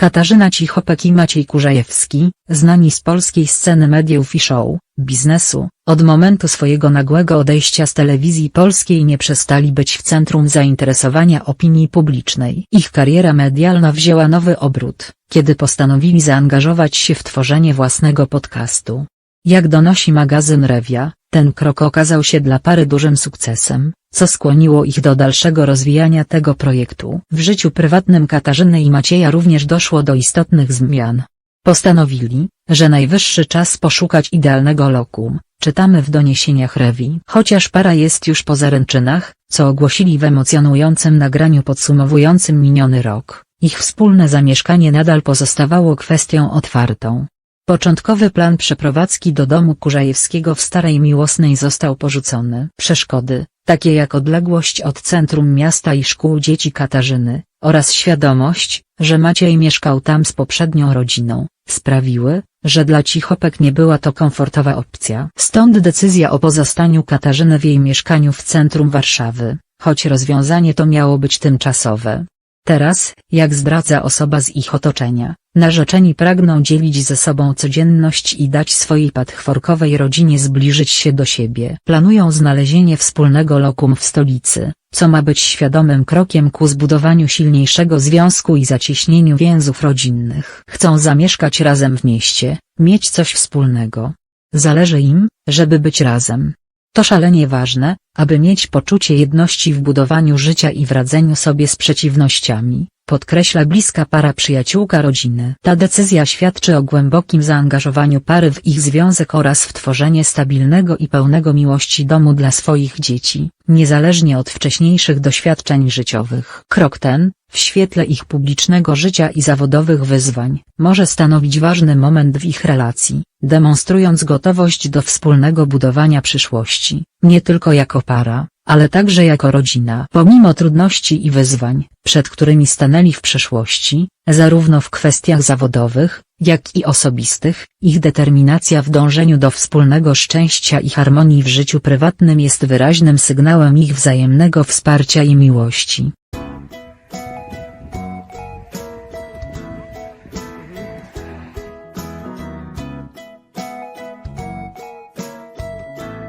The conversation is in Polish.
Katarzyna Cichopek i Maciej Kurzajewski, znani z polskiej sceny mediów i show, biznesu, od momentu swojego nagłego odejścia z telewizji polskiej nie przestali być w centrum zainteresowania opinii publicznej. Ich kariera medialna wzięła nowy obrót, kiedy postanowili zaangażować się w tworzenie własnego podcastu. Jak donosi magazyn Rewia, ten krok okazał się dla pary dużym sukcesem, co skłoniło ich do dalszego rozwijania tego projektu. W życiu prywatnym Katarzyny i Macieja również doszło do istotnych zmian. Postanowili, że najwyższy czas poszukać idealnego lokum, czytamy w doniesieniach Rewi. Chociaż para jest już po zaręczynach, co ogłosili w emocjonującym nagraniu podsumowującym miniony rok, ich wspólne zamieszkanie nadal pozostawało kwestią otwartą. Początkowy plan przeprowadzki do domu Kurzajewskiego w Starej Miłosnej został porzucony. Przeszkody, takie jak odległość od centrum miasta i szkół dzieci Katarzyny, oraz świadomość, że Maciej mieszkał tam z poprzednią rodziną, sprawiły, że dla Cichopek nie była to komfortowa opcja. Stąd decyzja o pozostaniu Katarzyny w jej mieszkaniu w centrum Warszawy, choć rozwiązanie to miało być tymczasowe. Teraz, jak zdradza osoba z ich otoczenia, narzeczeni pragną dzielić ze sobą codzienność i dać swojej patchworkowej rodzinie zbliżyć się do siebie. Planują znalezienie wspólnego lokum w stolicy, co ma być świadomym krokiem ku zbudowaniu silniejszego związku i zacieśnieniu więzów rodzinnych. Chcą zamieszkać razem w mieście, mieć coś wspólnego. Zależy im, żeby być razem. To szalenie ważne, aby mieć poczucie jedności w budowaniu życia i w radzeniu sobie z przeciwnościami, podkreśla bliska para przyjaciółka rodziny. Ta decyzja świadczy o głębokim zaangażowaniu pary w ich związek oraz w tworzenie stabilnego i pełnego miłości domu dla swoich dzieci, niezależnie od wcześniejszych doświadczeń życiowych. Krok ten, w świetle ich publicznego życia i zawodowych wyzwań, może stanowić ważny moment w ich relacji, demonstrując gotowość do wspólnego budowania przyszłości, nie tylko jako para, ale także jako rodzina. Pomimo trudności i wyzwań, przed którymi stanęli w przeszłości, zarówno w kwestiach zawodowych, jak i osobistych, ich determinacja w dążeniu do wspólnego szczęścia i harmonii w życiu prywatnym jest wyraźnym sygnałem ich wzajemnego wsparcia i miłości.